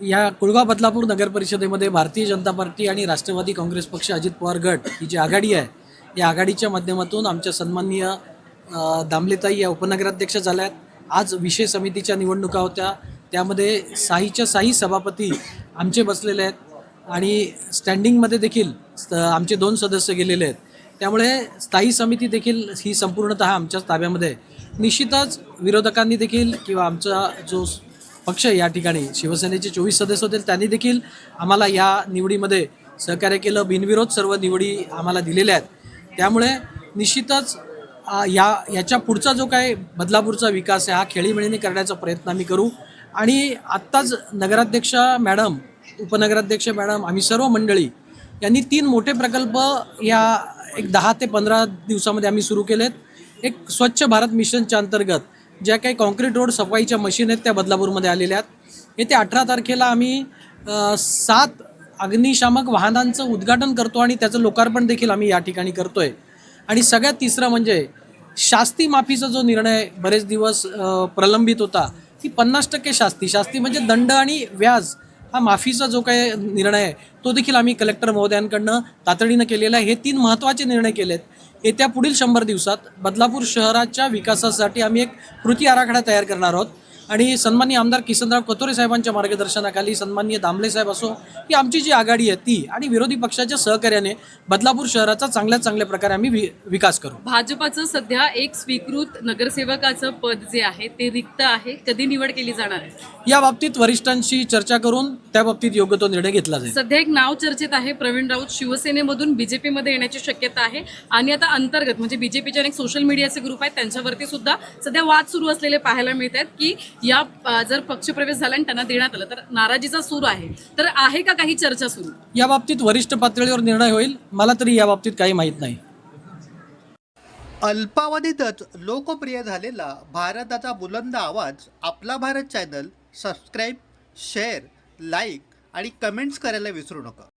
या कुळगाव बदलापूर नगर परिषदेमध्ये भारतीय जनता पार्टी आणि राष्ट्रवादी काँग्रेस पक्ष अजित पवार गट ही जी आघाडी आहे या आघाडीच्या माध्यमातून आमच्या सन्माननीय दामलेताई या उपनगराध्यक्ष झाल्या आहेत आज विषय समितीच्या निवडणुका होत्या. त्यामध्ये साहीच्या साही सभापती आमचे बसलेले आहेत आणि स्टँडिंगमध्ये देखील आमचे दोन सदस्य गेलेले आहेत. त्यामुळे स्थायी समिती देखील ही संपूर्णतः आमच्याच ताब्यामध्ये निश्चितच विरोधकांनी देखील किंवा आमचा जो पक्ष या ठिकाणी. शिवसेनेचे चोवीस सदस्य होते. त्यांनी देखील आम्हाला या निवडीमध्ये सहकार्य केलं. बिनविरोध सर्व निवडी आम्हाला दिलेल्या आहेत. त्यामुळे निश्चितच या याच्या पुढचा जो काय बदलापूरचा विकास आहे हा खेळीमेळीने करण्याचा प्रयत्न आम्ही करू. आणि आत्ताच नगराध्यक्ष मॅडम उपनगराध्यक्ष मॅडम आम्ही सर्व मंडळी यांनी तीन मोठे प्रकल्प या एक दहा ते पंधरा दिवसामध्ये आम्ही सुरू केलेत. एक स्वच्छ भारत मिशनच्या अंतर्गत ज्या काही कॉन्क्रीट रोड सफाईच्या मशीन आहेत त्या बदलापूरमध्ये आलेल्या आहेत. येत्या अठरा तारखेला आम्ही सात अग्निशामक वाहनांचं उद्घाटन करतो आणि त्याचं लोकार्पण देखील आम्ही या ठिकाणी करतो आहे आणि सगळ्यात तिसरं म्हणजे शास्ती माफीचा जो निर्णय बरेच दिवस प्रलंबित होता ती पन्नास टक्के शास्ती. शास्ती म्हणजे दंड आणि व्याज. हा माफीचा जो काही निर्णय आहे तो देखील आम्ही कलेक्टर महोदयांकडनं तातडीनं केलेला आहे. हे तीन महत्त्वाचे निर्णय केले आहेत येत्या पुढील शंभर दिवसात बदलापूर शहराच्या विकासासाठी आम्ही एक कृती आराखडा तयार करणार आहोत. आणि सन्माननीय आमदार किसनराव कतोरे साहेबांच्या मार्गदर्शनाखाली सन्माननीय दामले साहेब असो ही आमची जी आघाडी आहे ती आणि विरोधी पक्षाच्या सहकार्याने बदलापूर शहराचा चांगल्यात चांगल्या प्रकारे आम्ही वि विकास करू. भाजपाचं सध्या एक स्वीकृत नगरसेवकाचं पद जे आहे ते रिक्त आहे. कधी निवड केली जाणार आहे? या बाबतीत वरिष्ठांशी चर्चा करून त्या बाबतीत योग्य तो निर्णय घेतला जाईल. सध्या एक नाव चर्चेत आहे प्रवीण राऊत. शिवसेनेमधून बीजेपी मध्ये येण्याची शक्यता आहे. आणि आता अंतर्गत म्हणजे बीजेपीचे अनेक सोशल मीडियाचे ग्रुप आहेत त्यांच्यावरती सुद्धा सध्या वाद सुरू असलेले पाहायला मिळत आहेत की या जर पक्षप्रवेश झाला आणि त्यांना देण्यात आलं तर नाराजीचा सूर आहे. तर आहे का काही चर्चा सुरू? या बाबतीत वरिष्ठ पातळीवर निर्णय होईल. मला तरी या बाबतीत काही माहीत नाही. अल्पावधीतच लोकप्रिय झालेला भारताचा बुलंद आवाज आपला Bharat channel subscribe share like आणि कमेंट्स करायला विसरू नका.